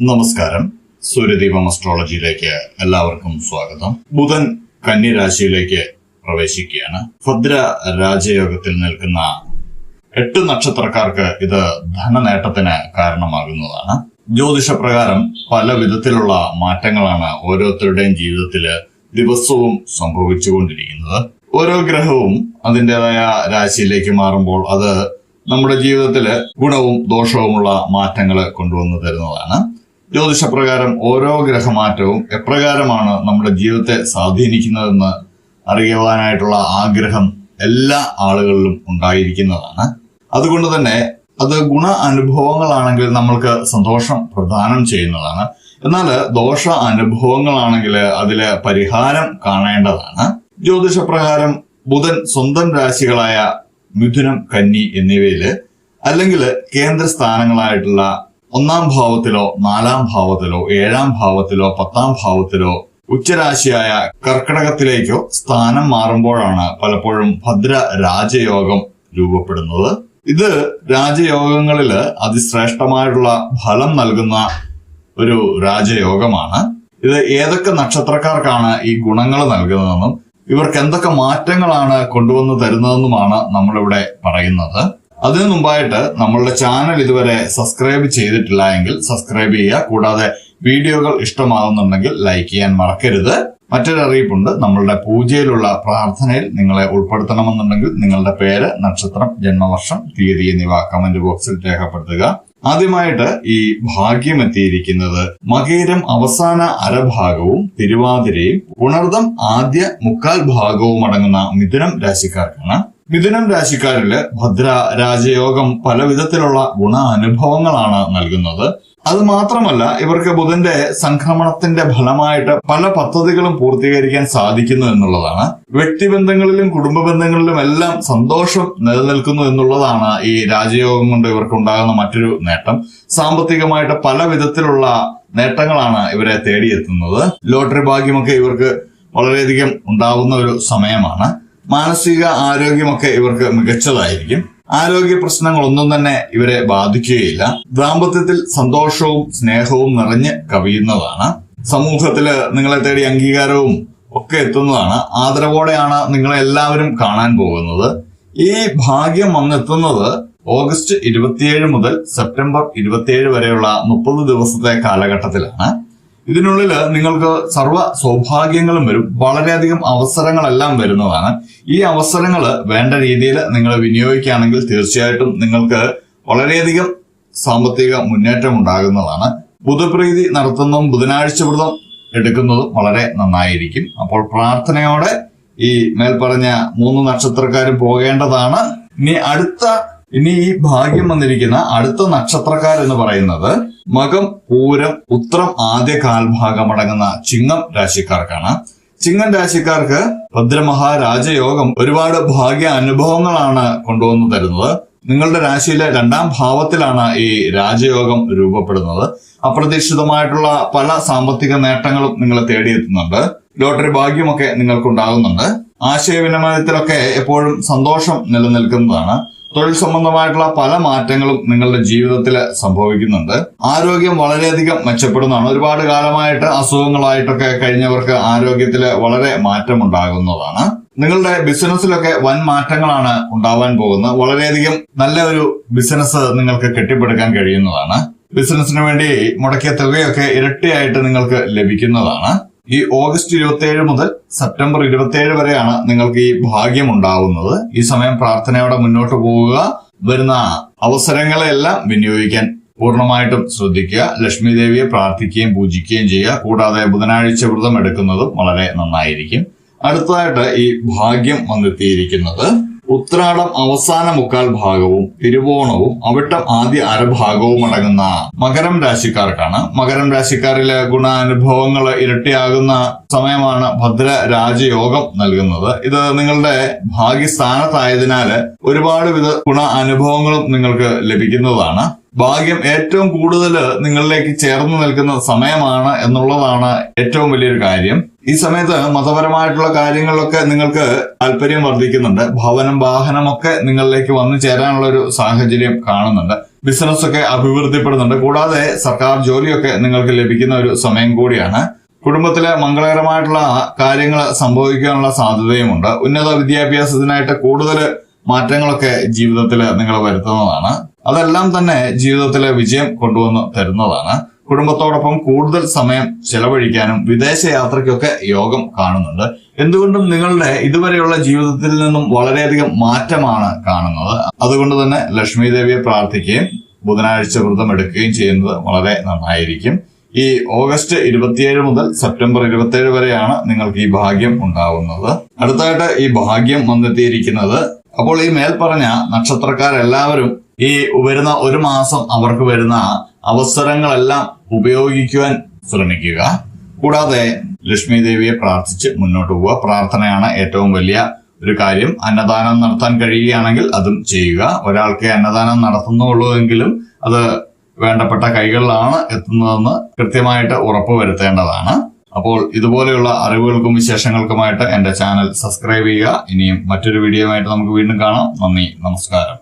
നമസ്കാരം. സൂര്യദീപം അസ്ട്രോളജിയിലേക്ക് എല്ലാവർക്കും സ്വാഗതം. ബുധൻ കന്നി രാശിയിലേക്ക് പ്രവേശിക്കുകയാണ്. ഭദ്ര രാജയോഗത്തിൽ നിൽക്കുന്ന എട്ട് നക്ഷത്രക്കാർക്ക് ഇത് ധനനേട്ടത്തിന് കാരണമാകുന്നതാണ്. ജ്യോതിഷപ്രകാരം പല വിധത്തിലുള്ള മാറ്റങ്ങളാണ് ഓരോരുത്തരുടെയും ജീവിതത്തിൽ ദിവസവും സംഭവിച്ചുകൊണ്ടിരിക്കുന്നത്. ഓരോ ഗ്രഹവും അതിന്റെതായ രാശിയിലേക്ക് മാറുമ്പോൾ അത് നമ്മുടെ ജീവിതത്തിൽ ഗുണവും ദോഷവുമുള്ള മാറ്റങ്ങൾ കൊണ്ടുവന്നു തരുന്നതാണ്. ജ്യോതിഷപ്രകാരം ഓരോ ഗ്രഹമാറ്റവും എപ്രകാരമാണ് നമ്മുടെ ജീവിതത്തെ സ്വാധീനിക്കുന്നതെന്ന് അറിയുവാനായിട്ടുള്ള ആഗ്രഹം എല്ലാ ആളുകളിലും ഉണ്ടായിരിക്കുന്നതാണ്. അതുകൊണ്ട് തന്നെ അത് ഗുണ അനുഭവങ്ങളാണെങ്കിൽ നമ്മൾക്ക് സന്തോഷം പ്രദാനം ചെയ്യുന്നതാണ്. എന്നാൽ ദോഷ അനുഭവങ്ങളാണെങ്കിൽ അതിൽ പരിഹാരം കാണേണ്ടതാണ്. ജ്യോതിഷപ്രകാരം ബുധൻ സ്വന്തം രാശികളായ മിഥുനം കന്നി എന്നിവയിൽ അല്ലെങ്കിൽ കേന്ദ്ര സ്ഥാനങ്ങളായിട്ടുള്ള ഒന്നാം ഭാവത്തിലോ നാലാം ഭാവത്തിലോ ഏഴാം ഭാവത്തിലോ പത്താം ഭാവത്തിലോ ഉച്ചരാശിയായ കർക്കിടകത്തിലേക്കോ സ്ഥാനം മാറുമ്പോഴാണ് പലപ്പോഴും ഭദ്ര രാജയോഗം രൂപപ്പെടുന്നത്. ഇത് രാജയോഗങ്ങളിൽ അതിശ്രേഷ്ഠമായിട്ടുള്ള ഫലം നൽകുന്ന ഒരു രാജയോഗമാണ്. ഇത് ഏതൊക്കെ നക്ഷത്രക്കാർക്കാണ് ഈ ഗുണങ്ങൾ നൽകുന്നതെന്നും ഇവർക്ക് എന്തൊക്കെ മാറ്റങ്ങളാണ് കൊണ്ടുവന്ന് തരുന്നതെന്നുമാണ് നമ്മളിവിടെ പറയുന്നത്. അതിനു മുമ്പായിട്ട് നമ്മളുടെ ചാനൽ ഇതുവരെ സബ്സ്ക്രൈബ് ചെയ്തിട്ടില്ല എങ്കിൽ സബ്സ്ക്രൈബ് ചെയ്യുക. കൂടാതെ വീഡിയോകൾ ഇഷ്ടമാകുന്നുണ്ടെങ്കിൽ ലൈക്ക് ചെയ്യാൻ മറക്കരുത്. മറ്റൊരു അറിയിപ്പുണ്ട്. നമ്മളുടെ പൂജയിലുള്ള പ്രാർത്ഥനയിൽ നിങ്ങളെ ഉൾപ്പെടുത്തണമെന്നുണ്ടെങ്കിൽ നിങ്ങളുടെ പേര് നക്ഷത്രം ജന്മവർഷം തീയതി എന്നിവ കമന്റ് ബോക്സിൽ രേഖപ്പെടുത്തുക. ആദ്യമായിട്ട് ഈ ഭാഗ്യം എത്തിയിരിക്കുന്നത് മകേരം അവസാന അരഭാഗവും തിരുവാതിരയും ഉണർദം ആദ്യ മുക്കാൽ ഭാഗവും അടങ്ങുന്ന മിഥുനം രാശിക്കാർക്കാണ്. മിഥുനം രാശിക്കാരിൽ ഭദ്ര രാജയോഗം പല വിധത്തിലുള്ള ഗുണ അനുഭവങ്ങളാണ് നൽകുന്നത്. അത് മാത്രമല്ല ഇവർക്ക് ബുധന്റെ സംക്രമണത്തിന്റെ ഫലമായിട്ട് പല പദ്ധതികളും പൂർത്തീകരിക്കാൻ സാധിക്കുന്നു എന്നുള്ളതാണ്. വ്യക്തിബന്ധങ്ങളിലും കുടുംബ ബന്ധങ്ങളിലും എല്ലാം സന്തോഷം നിലനിൽക്കുന്നു എന്നുള്ളതാണ് ഈ രാജയോഗം കൊണ്ട് ഇവർക്ക് ഉണ്ടാകുന്ന മറ്റൊരു നേട്ടം. സാമ്പത്തികമായിട്ട് പല വിധത്തിലുള്ള നേട്ടങ്ങളാണ് ഇവരെ തേടിയെത്തുന്നത്. ലോട്ടറി ഭാഗ്യമൊക്കെ ഇവർക്ക് വളരെയധികം ഉണ്ടാകുന്ന ഒരു സമയമാണ്. മാനസിക ആരോഗ്യമൊക്കെ ഇവർക്ക് മികച്ചതായിരിക്കും. ആരോഗ്യ പ്രശ്നങ്ങളൊന്നും തന്നെ ഇവരെ ബാധിക്കുകയില്ല. ദാമ്പത്യത്തിൽ സന്തോഷവും സ്നേഹവും നിറഞ്ഞ് കവിയുന്നതാണ്. സമൂഹത്തിൽ നിങ്ങളെ തേടി അംഗീകാരവും ഒക്കെ എത്തുന്നതാണ്. ആദരവോടെയാണ് നിങ്ങളെ എല്ലാവരും കാണാൻ പോകുന്നത്. ഈ ഭാഗ്യം വന്നെത്തുന്നത് ഓഗസ്റ്റ് ഇരുപത്തിയേഴ് മുതൽ സെപ്റ്റംബർ ഇരുപത്തിയേഴ് വരെയുള്ള മുപ്പത് ദിവസത്തെ കാലഘട്ടത്തിലാണ്. ഇതിനുള്ളിൽ നിങ്ങൾക്ക് സർവ സൗഭാഗ്യങ്ങളും വരും. വളരെയധികം അവസരങ്ങളെല്ലാം വരുന്നതാണ്. ഈ അവസരങ്ങൾ വേണ്ട രീതിയിൽ നിങ്ങൾ വിനിയോഗിക്കുകയാണെങ്കിൽ തീർച്ചയായിട്ടും നിങ്ങൾക്ക് വളരെയധികം സാമ്പത്തിക മുന്നേറ്റം ഉണ്ടാകുന്നതാണ്. ബുധപ്രീതി നടത്തുന്നതും ബുധനാഴ്ച വ്രതം എടുക്കുന്നതും വളരെ നന്നായിരിക്കും. അപ്പോൾ പ്രാർത്ഥനയോടെ ഈ മേൽപ്പറഞ്ഞ മൂന്ന് നക്ഷത്രക്കാരും പോകേണ്ടതാണ്. ഇനി അടുത്ത ഇനി ഈ ഭാഗ്യം വന്നിരിക്കുന്ന അടുത്ത നക്ഷത്രക്കാരെന്ന് പറയുന്നത് മകം പൂരം ഉത്രം ആദ്യ കാൽഭാഗം അടങ്ങുന്ന ചിങ്ങം രാശിക്കാർക്കാണ്. ചിങ്ങം രാശിക്കാർക്ക് ഭദ്രമഹാരാജയോഗം ഒരുപാട് ഭാഗ്യ അനുഭവങ്ങളാണ് കൊണ്ടുവന്നു തരുന്നത്. നിങ്ങളുടെ രാശിയിലെ രണ്ടാം ഭാവത്തിലാണ് ഈ രാജയോഗം രൂപപ്പെടുന്നത്. അപ്രതീക്ഷിതമായിട്ടുള്ള പല സാമ്പത്തിക നേട്ടങ്ങളും നിങ്ങളെ തേടിയെത്തുന്നുണ്ട്. ലോട്ടറി ഭാഗ്യമൊക്കെ നിങ്ങൾക്കുണ്ടാകുന്നുണ്ട്. ആശയവിനിമയത്തിലൊക്കെ എപ്പോഴും സന്തോഷം നിലനിൽക്കുന്നതാണ്. തൊഴിൽ സംബന്ധമായിട്ടുള്ള പല മാറ്റങ്ങളും നിങ്ങളുടെ ജീവിതത്തിൽ സംഭവിക്കുന്നുണ്ട്. ആരോഗ്യം വളരെയധികം മെച്ചപ്പെടുന്നതാണ്. ഒരുപാട് കാലമായിട്ട് അസുഖങ്ങളായിട്ടൊക്കെ കഴിഞ്ഞവർക്ക് ആരോഗ്യത്തിൽ വളരെ മാറ്റം ഉണ്ടാകുന്നതാണ് നിങ്ങളുടെ ബിസിനസ്സിലൊക്കെ വൻ മാറ്റങ്ങളാണ് ഉണ്ടാവാൻ പോകുന്നത്. വളരെയധികം നല്ല ഒരു ബിസിനസ് നിങ്ങൾക്ക് കെട്ടിപ്പടുക്കാൻ കഴിയുന്നതാണ്. ബിസിനസ്സിന് വേണ്ടി മുടക്കിയ തുകയൊക്കെ ഇരട്ടിയായിട്ട് നിങ്ങൾക്ക് ലഭിക്കുന്നതാണ്. ഈ ഓഗസ്റ്റ് ഇരുപത്തിയേഴ് മുതൽ സെപ്റ്റംബർ ഇരുപത്തിയേഴ് വരെയാണ് നിങ്ങൾക്ക് ഈ ഭാഗ്യം ഉണ്ടാവുന്നത്. ഈ സമയം പ്രാർത്ഥനയോടെ മുന്നോട്ട് പോവുക. വരുന്ന അവസരങ്ങളെല്ലാം വിനിയോഗിക്കാൻ പൂർണമായിട്ടും ശ്രദ്ധിക്കുക. ലക്ഷ്മി ദേവിയെ പ്രാർത്ഥിക്കുകയും പൂജിക്കുകയും ചെയ്യുക. കൂടാതെ ബുധനാഴ്ച വ്രതം എടുക്കുന്നതും വളരെ നന്നായിരിക്കും. അടുത്തതായിട്ട് ഈ ഭാഗ്യം വന്നെത്തിയിരിക്കുന്നത് ഉത്രാടം അവസാന മുക്കാൽ ഭാഗവും തിരുവോണവും അവിട്ടം ആദ്യ അരഭാഗവും അടങ്ങുന്ന മകരം രാശിക്കാർക്കാണ്. മകരം രാശിക്കാരിലെ ഗുണാനുഭവങ്ങൾ ഇരട്ടിയാകുന്ന സമയമാണ് ഭദ്ര രാജയോഗം നൽകുന്നത്. ഇത് നിങ്ങളുടെ ഭാഗ്യസ്ഥാനത്തായതിനാൽ ഒരുപാട് വിധ ഗുണ അനുഭവങ്ങളും നിങ്ങൾക്ക് ലഭിക്കുന്നതാണ്. ഭാഗ്യം ഏറ്റവും കൂടുതൽ നിങ്ങളിലേക്ക് ചേർന്ന് നിൽക്കുന്ന സമയമാണ് എന്നുള്ളതാണ് ഏറ്റവും വലിയൊരു കാര്യം. ഈ സമയത്ത് മതപരമായിട്ടുള്ള കാര്യങ്ങളിലൊക്കെ നിങ്ങൾക്ക് താല്പര്യം വർദ്ധിക്കുന്നുണ്ട്. ഭവനം വാഹനമൊക്കെ നിങ്ങളിലേക്ക് വന്നു ചേരാനുള്ള ഒരു സാഹചര്യം കാണുന്നുണ്ട്. ബിസിനസ് ഒക്കെ അഭിവൃദ്ധിപ്പെടുന്നുണ്ട്. കൂടാതെ സർക്കാർ ജോലിയൊക്കെ നിങ്ങൾക്ക് ലഭിക്കുന്ന ഒരു സമയം കൂടിയാണ്. കുടുംബത്തിലെ മംഗളകരമായിട്ടുള്ള കാര്യങ്ങൾ സംഭവിക്കാനുള്ള സാധ്യതയുമുണ്ട്. ഉന്നത വിദ്യാഭ്യാസത്തിനായിട്ട് കൂടുതൽ മാറ്റങ്ങളൊക്കെ ജീവിതത്തിൽ നിങ്ങൾ വരുത്തുന്നതാണ്. അതെല്ലാം തന്നെ ജീവിതത്തിലെ വിജയം കൊണ്ടുവന്ന് തരുന്നതാണ്. കുടുംബത്തോടൊപ്പം കൂടുതൽ സമയം ചെലവഴിക്കാനും വിദേശ യാത്രയ്ക്കൊക്കെ യോഗം കാണുന്നുണ്ട്. എന്തുകൊണ്ടും നിങ്ങളുടെ ഇതുവരെയുള്ള ജീവിതത്തിൽ നിന്നും വളരെയധികം മാറ്റമാണ് കാണുന്നത്. അതുകൊണ്ട് തന്നെ ലക്ഷ്മി ദേവിയെ പ്രാർത്ഥിക്കുകയും ബുധനാഴ്ച വ്രതം എടുക്കുകയും ചെയ്യുന്നത് വളരെ നന്നായിരിക്കും. ഈ ഓഗസ്റ്റ് ഇരുപത്തിയേഴ് മുതൽ സെപ്റ്റംബർ ഇരുപത്തിയേഴ് വരെയാണ് നിങ്ങൾക്ക് ഈ ഭാഗ്യം ഉണ്ടാവുന്നത്. അടുത്തായിട്ട് ഈ ഭാഗ്യം വന്നെത്തിയിരിക്കുന്നത് അപ്പോൾ ഈ മേൽപ്പറഞ്ഞ നക്ഷത്രക്കാരെല്ലാവരും ഈ വരുന്ന ഒരു മാസം അവർക്ക് വരുന്ന അവസരങ്ങളെല്ലാം ഉപയോഗിക്കുവാൻ ശ്രമിക്കുക. കൂടാതെ ലക്ഷ്മി ദേവിയെ പ്രാർത്ഥിച്ച് മുന്നോട്ട് പോവുക. പ്രാർത്ഥനയാണ് ഏറ്റവും വലിയ ഒരു കാര്യം. അന്നദാനം നടത്താൻ കഴിയുകയാണെങ്കിൽ അതും ചെയ്യുക. ഒരാൾക്ക് അന്നദാനം നടത്തുന്നുള്ളൂ എങ്കിലും അത് വേണ്ടപ്പെട്ട കൈകളിലാണ് എത്തുന്നതെന്ന് കൃത്യമായിട്ട് ഉറപ്പ് വരുത്തേണ്ടതാണ്. അപ്പോൾ ഇതുപോലെയുള്ള അറിവുകൾക്കും വിശേഷങ്ങൾക്കുമായിട്ട് എന്റെ ചാനൽ സബ്സ്ക്രൈബ് ചെയ്യുക. ഇനിയും മറ്റൊരു വീഡിയോയുമായിട്ട് നമുക്ക് വീണ്ടും കാണാം. നന്ദി നമസ്കാരം.